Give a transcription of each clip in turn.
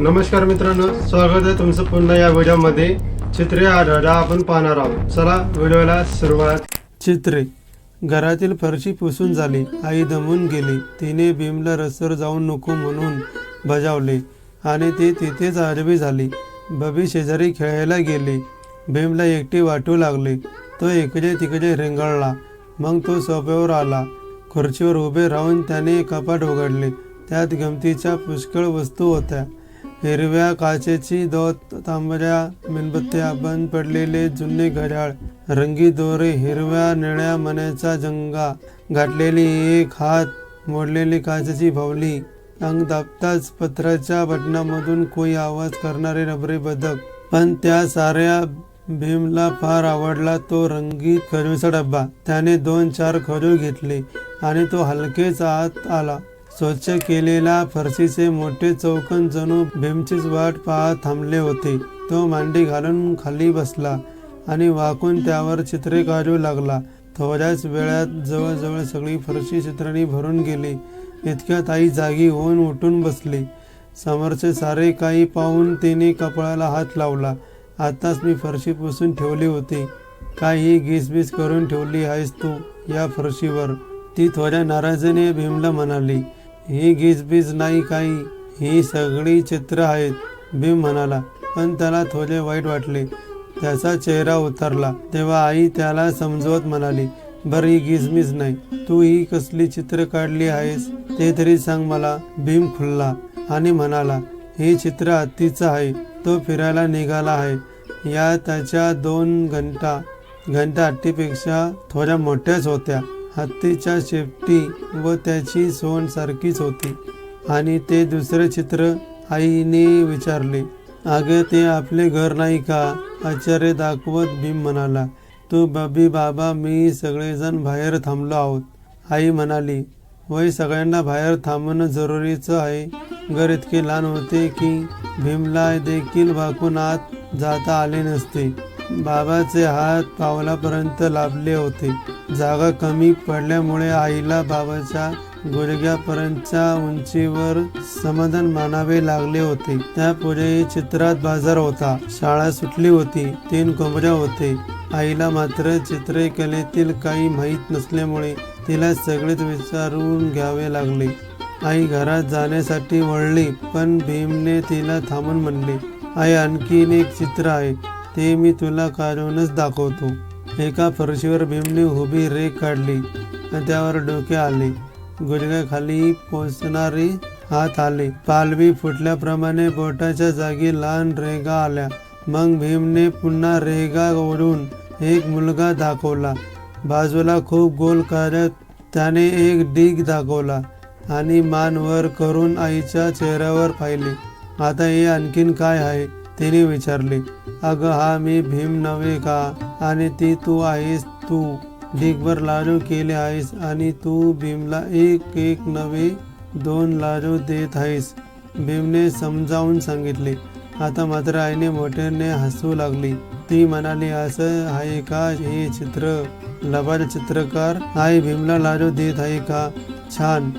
नमस्कार मित्रांनो स्वागत आहे तुमचं पुन्हा या व्हिडिओमध्ये. चित्रे आढळा आपण पाहणार आहोत. चला व्हिडिओला सुरुवात. चित्रे. घरातील फरशी पुसून झाली. आई दमून गेली. तिने भीमला रस्त्यावर जाऊन नको म्हणून बजावले आणि ती तिथेच आडवी झाली. बबी शेजारी खेळायला गेली. भीमला एकटी वाटू लागले. तो इकडे तिकडे रेंगाळला. मग तो सोप्यावर आला. खुर्चीवर उभे राहून त्याने कपाट उघडले. त्यात गमतीच्या पुष्कळ वस्तू होत्या. हिरव्या काचेची दोत तांबड्या मेणबत्त्या बंद पडलेले जुने घड्याळ रंगी दोरे हिरव्या निळ्या मण्याचा जंगा घातलेली एक हात मोडलेली काचेची भावली अंग दाबताच पत्राच्या बटनामधून कोई आवाज करणारे रबरी बदक. पण त्या साऱ्या भीमला फार आवडला तो रंगीत खजूरचा डब्बा. त्याने दोन चार खजूर घेतले आणि तो हलकेच आत आला. स्वच्छ केलेला फरशीचे मोठे चौकन जणू भीमचीच वाट पाहत थांबले होते. तो मांडी घालून खाली बसला आणि वाकून त्यावर चित्रे काढू लागला. थोड्याच वेळात जवळजवळ सगळी फरशी चित्रांनी भरून गेली. इतक्यात आई जागी होऊन उठून बसली. समोरचे सारे काही पाहून तिने कपाळाला हात लावला. आताच मी फरशी पुसून ठेवली होती. काही गीसबीस गिसबीस करून ठेवली आहेस तू या फरशीवर. ती थोड्या नाराजीने भीमला म्हणाली ही गिजबीज नाही काही ही सगळी चित्र आहेत भीम म्हणाला. पण त्याला थोडे वाईट वाटले. त्याचा चेहरा उतरला. तेव्हा आई त्याला समजवत म्हणाली बरं ही गिजमीज नाही. तू ही कसली चित्र काढली आहेस ते तरी सांग मला. भीम खुलला आणि म्हणाला हे चित्र हत्तीचं आहे. तो फिरायला निघाला आहे. या त्याच्या दोन घंटा घंटा हत्तीपेक्षा थोड्या मोठ्याच होत्या. हत्तीच्या शेपटी व त्याची सोन सारखीच होती. आणि ते दुसरे चित्र आईने विचारले अगे ते आपले घर नाही का? आचार्य दाखवत भीम म्हणाला तू बबी बाबा मी सगळेजण बाहेर थांबलो आहोत. आई म्हणाली वय सगळ्यांना बाहेर थांबणं जरुरीचं आहे. घर इतके लहान होते की भीमला देखील वाकून आत जाता आले नसते. बाबाचे हात पावलापर्यंत लाभले होते. जागा कमी पडल्यामुळे आईला बाबाच्या गुडघ्यापर्यंतच्या उंचीवर समाधान मानावे लागले होते. त्यापुढे चित्रात बाजार होता. शाळा सुटली होती. तीन कोंबड्या होते. आईला मात्र चित्रकलेतील काही माहीत नसल्यामुळे तिला सगळेच विचारून घ्यावे लागले. आई घरात जाण्यासाठी वळली पण भीमने तिला थांबून म्हणले आई आणखीन एक चित्र आहे. ते मी तुला काढूनच दाखवतो. एका फरशीवर भीमने उभी रेख काढली आणि त्यावर डोके आले. गुडघ्याखाली पोचणारे हात आले. पालवी फुटल्याप्रमाणे बोटाच्या जागी लहान रेगा आल्या. मग भीमने पुन्हा रेगा ओढून एक मुलगा दाखवला. बाजूला खूप गोल करत त्याने एक डीग दाखवला आणि मान वर करून आईच्या चेहऱ्यावर पाहिले. आता हे आणखीन काय आहे? तिने विचारले अगं हा मी भीम नव्हे का? आणि ती तू आहेस तू. ढीगभर लाडू केले आहेस आणि तू भीमला एक एक नवे दोन लाडू देत आहेस. भीमने समजावून सांगितले. आता मात्र आईने मोठ्याने हसू लागली. ती म्हणाली असं आहे का हे चित्र? लबाड चित्रकार आई भीमला लाडू देत आहे का? छान.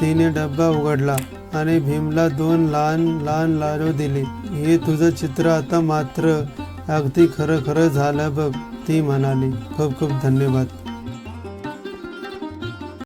तिने डब्बा उघडला आणि भीमला दोन लहान लहान लाडू दिले. हे तुझं चित्र आता मात्र अगदी खरं खरं झालं बघ ती म्हणाली. खूप खूप धन्यवाद.